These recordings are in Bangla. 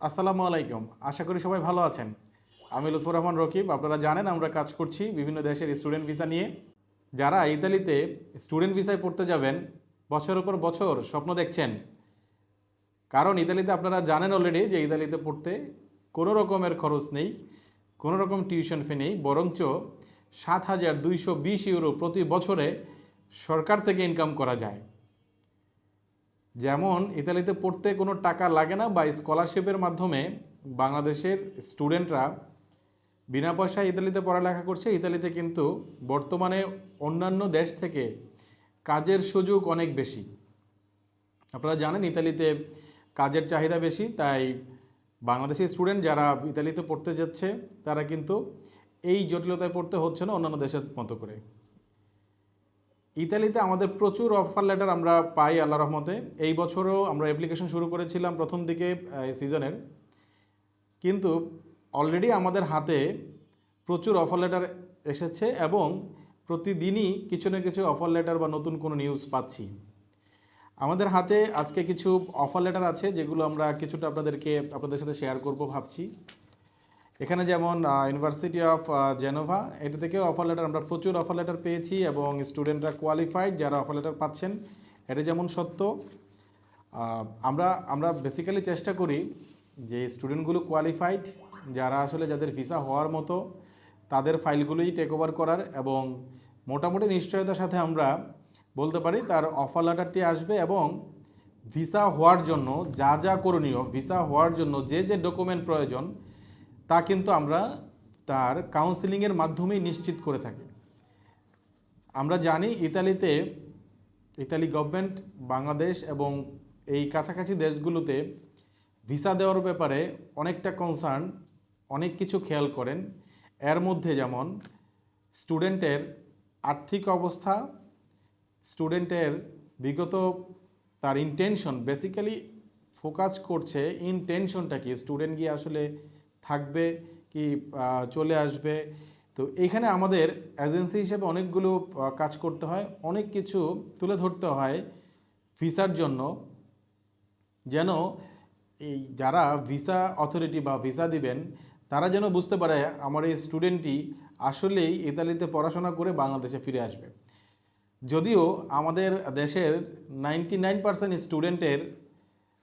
আসসালামু আলাইকুম। আশা করি সবাই ভালো আছেন। আমি লুৎফুর রহমান রকিব। আপনারা জানেন আমরা কাজ করছি বিভিন্ন দেশের স্টুডেন্ট ভিসা নিয়ে। যারা ইতালিতে স্টুডেন্ট ভিসায় পড়তে যাবেন বছরের পর বছর স্বপ্ন দেখছেন। কারণ ইতালিতে আপনারা জানেন অলরেডি যে ইতালিতে পড়তে কোনো রকমের খরচ নেই, কোনো রকম টিউশন ফি নেই, বরঞ্চ সাত হাজার দুইশো বিশ ইউরো প্রতি বছরে সরকার থেকে ইনকাম করা যায়। যেমন ইতালিতে পড়তে কোনো টাকা লাগে না বা স্কলারশিপের মাধ্যমে বাংলাদেশের স্টুডেন্টরা বিনা পয়সায় ইতালিতে পড়ালেখা করছে। ইতালিতে কিন্তু বর্তমানে অন্যান্য দেশ থেকে কাজের সুযোগ অনেক বেশি। আপনারা জানেন ইতালিতে কাজের চাহিদা বেশি, তাই বাংলাদেশি স্টুডেন্ট যারা ইতালিতে পড়তে যাচ্ছে, তারা কিন্তু এই জটিলতায় পড়তে হচ্ছে না অন্যান্য দেশের মতো করে। ইতালিতে আমাদের প্রচুর অফার লেটার আমরা পাই আল্লাহ রহমতে। এই বছরও আমরা অ্যাপ্লিকেশন শুরু করেছিলাম প্রথম দিকে সিজনের কিন্তু অলরেডি আমাদের হাতে প্রচুর অফার লেটার এসেছে এবং প্রতিদিনই কিছু না কিছু অফার লেটার বা নতুন কোনো নিউজ পাচ্ছি। আমাদের হাতে আজকে কিছু অফার লেটার আছে যেগুলো আমরা কিছুটা আপনাদেরকে, আপনাদের সাথে শেয়ার করব ভাবছি। এখানে যেমন ইউনিভার্সিটি অফ জেনোভা এটা থেকেও অফার লেটার আমরা প্রচুর অফার লেটার পেয়েছি এবং স্টুডেন্টরা কোয়ালিফাইড যারা অফার লেটার পাচ্ছেন, এটা যেমন সত্য। আমরা আমরা বেসিক্যালি চেষ্টা করি যে স্টুডেন্টগুলো কোয়ালিফাইড যারা আসলে যাদের ভিসা হওয়ার মতো, তাদের ফাইলগুলোই টেক ওভার করার এবং মোটামুটি নিশ্চয়তার সাথে আমরা বলতে পারি তার অফার লেটারটি আসবে এবং ভিসা হওয়ার জন্য যা যা করণীয় ভিসা হওয়ার জন্য যে যে ডকুমেন্ট প্রয়োজন তা কিন্তু আমরা তার কাউন্সিলিংয়ের মাধ্যমেই নিশ্চিত করে থাকি। আমরা জানি ইতালিতে, ইতালি গভর্নমেন্ট বাংলাদেশ এবং এই কাছাকাছি দেশগুলোতে ভিসা দেওয়ার ব্যাপারে অনেকটা কনসার্ন অনেক কিছু খেয়াল করেন। এর মধ্যে যেমন স্টুডেন্টের আর্থিক অবস্থা স্টুডেন্টের বিগত তার ইন্টেনশন বেসিক্যালি ফোকাস করছে ইনটেনশনটা কি? স্টুডেন্ট গিয়ে আসলে থাকবে কি চলে আসবে। তো এইখানে আমাদের এজেন্সি হিসেবে অনেকগুলো কাজ করতে হয়। অনেক কিছু তুলে ধরতে হয় ভিসার জন্য। যেন এই যারা ভিসা অথরিটি বা ভিসা দিবেন, তারা যেন বুঝতে পারে আমার এই স্টুডেন্টটি আসলেই ইতালিতে পড়াশোনা করে বাংলাদেশে ফিরে আসবে। যদিও আমাদের দেশের নাইনটি নাইন পার্সেন্ট স্টুডেন্টের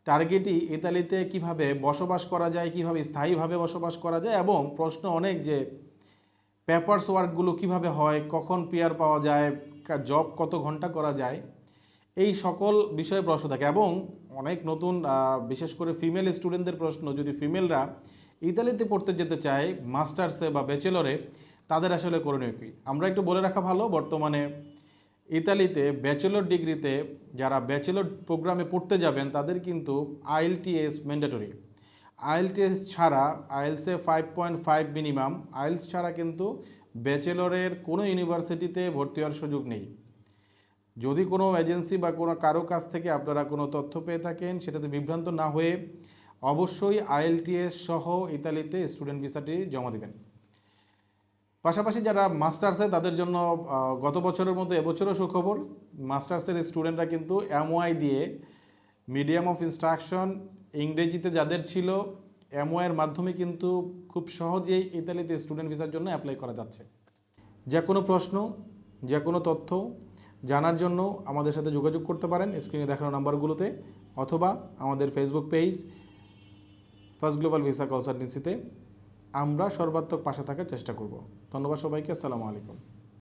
টার্গেটই ইতালিতে কীভাবে বসবাস করা যায়, কীভাবে স্থায়ীভাবে বসবাস করা যায় এবং প্রশ্ন অনেক যে পেপারস ওয়ার্কগুলো কীভাবে হয়, কখন পিয়ার পাওয়া যায় জব কত ঘণ্টা করা যায়, এই সকল বিষয়ে প্রশ্ন থাকে এবং অনেক নতুন বিশেষ করে ফিমেল স্টুডেন্টদের প্রশ্ন, যদি ফিমেলরা ইতালিতে পড়তে যেতে চায় মাস্টার্সে বা ব্যাচেলরে তাদের আসলে করণীয় কী? আমরা একটু বলে রাখা ভালো, বর্তমানে ইতালিতে ব্যাচেলর ডিগ্রিতে যারা ব্যাচেলর প্রোগ্রামে পড়তে যাবেন, তাদের কিন্তু আইএলটিএস ম্যান্ডেটরি আইএলটিএস ছাড়া আইএলসে five point five minimum IELTS ছাড়া কিন্তু ব্যাচেলরের কোনো ইউনিভার্সিটিতে ভর্তি হওয়ার সুযোগ নেই। যদি কোনো এজেন্সি বা কোনো কারও কাছ থেকে আপনারা কোনো তথ্য পেয়ে থাকেন, সেটাতে বিভ্রান্ত না হয়ে অবশ্যই আইএলটিএস সহ ইতালিতে স্টুডেন্ট ভিসাটি জমা দিবেন। পাশাপাশি যারা মাস্টার্সে, তাদের জন্য গত বছরের মতো এবছরও সুখবর, মাস্টার্সের স্টুডেন্টরা কিন্তু এমওআই দিয়ে মিডিয়াম অফ ইনস্ট্রাকশন ইংরেজিতে যাদের ছিল এমওআইয়ের মাধ্যমে কিন্তু খুব সহজেই ইতালিতে স্টুডেন্ট ভিসার জন্য অ্যাপ্লাই করা যাচ্ছে। যে কোনো প্রশ্ন, যে কোনো তথ্য জানার জন্য আমাদের সাথে যোগাযোগ করতে পারেন স্ক্রিনে দেখানো নাম্বারগুলোতে অথবা আমাদের Facebook page first global visa কনসালটেন্সিতে আমরা সর্বাত্মক পাশে থাকার চেষ্টা করব। ধন্যবাদ সবাইকে আসসালামু আলাইকুম।